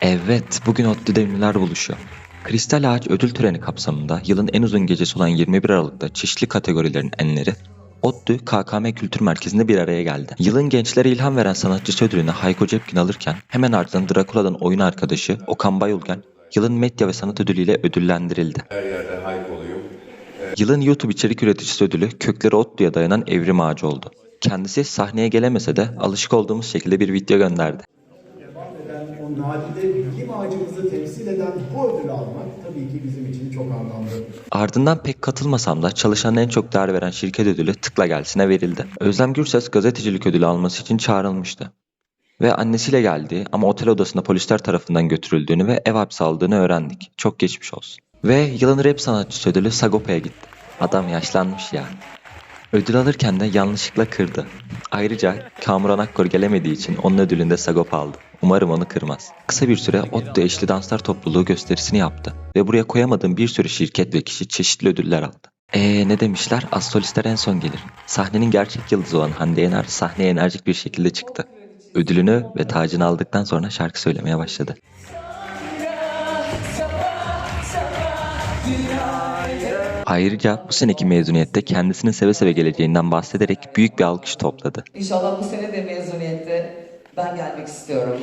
Evet, bugün ODTÜ'de ünlüler buluşuyor. Kristal Ağaç ödül töreni kapsamında yılın en uzun gecesi olan 21 Aralık'ta çeşitli kategorilerin enleri ODTÜ KKM Kültür Merkezi'nde bir araya geldi. Yılın gençlere ilham veren sanatçısı ödülünü Hayko Cepkin alırken hemen ardından Drakula'dan oyun arkadaşı Okan Bayülgen yılın medya ve sanat ödülüyle ödüllendirildi. Her yerde. Yılın YouTube içerik üreticisi ödülü kökleri ODTÜ'ye dayanan Evrim Ağacı oldu. Kendisi sahneye gelemese de alışık olduğumuz şekilde bir video gönderdi. Eden o nadide bilim ağacımızı temsil eden bu ödülü almak tabii ki bizim için çok anlamlı. Ardından pek katılmasam da çalışanına en çok değer veren şirket ödülü tıkla gelsine verildi. Özlem Gürses gazetecilik ödülü alması için çağrılmıştı. Ve annesiyle geldiği ama otel odasında polisler tarafından götürüldüğünü ve ev hapsi aldığını öğrendik. Çok geçmiş olsun. Ve yılın rap sanatçısı ödülü Sagopa'ya gitti. Adam yaşlanmış yani. Ödül alırken de yanlışlıkla kırdı. Ayrıca Kamuran Akkor gelemediği için onun ödülünü de Sagopa aldı. Umarım onu kırmaz. Kısa bir süre ODTÜ Eşli Danslar Topluluğu gösterisini yaptı. Ve buraya koyamadığım bir sürü şirket ve kişi çeşitli ödüller aldı. Eee ne demişler? Az solistler en son gelir. Sahnenin gerçek yıldızı olan Hande Yener sahneye enerjik bir şekilde çıktı. Ödülünü ve tacını aldıktan sonra şarkı söylemeye başladı. Ayrıca bu seneki mezuniyette kendisinin seve seve geleceğinden bahsederek büyük bir alkış topladı. İnşallah bu sene de mezuniyette ben gelmek istiyorum.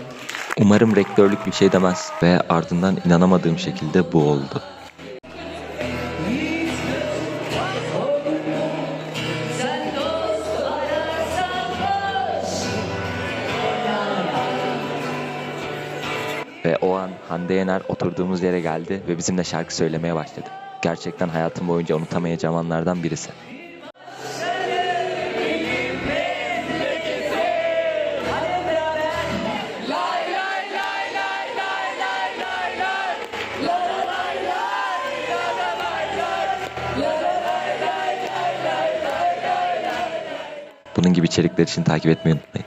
Umarım rektörlük bir şey demez ve ardından inanamadığım şekilde bu oldu. Ve o an Hande Yener oturduğumuz yere geldi ve bizimle şarkı söylemeye başladı. Gerçekten hayatım boyunca unutamayacağım anlardan birisi. Bunun gibi içerikler için takip etmeyi unutmayın.